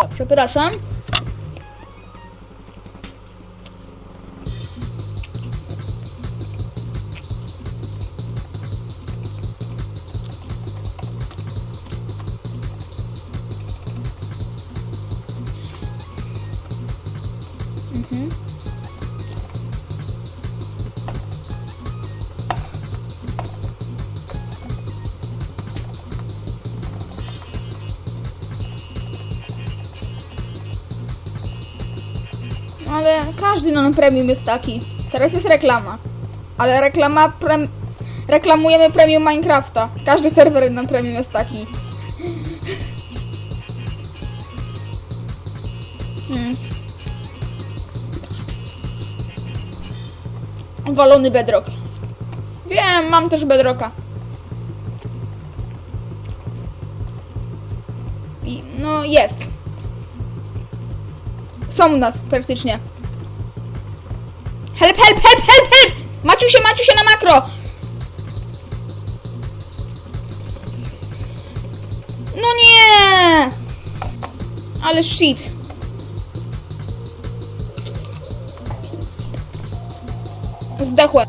O, przepraszam. Mm-hmm. Ale każdy non premium jest taki. Teraz jest reklama. Ale reklama reklamujemy premium Minecrafta. Każdy serwer non premium jest taki. Hmm. Walony bedrock. Wiem, mam też bedrocka. I, no jest. Są u nas praktycznie. Help, help, help, help, help! Maciusie, Maciusie na makro! No nie! Ale shit. Zdechłem.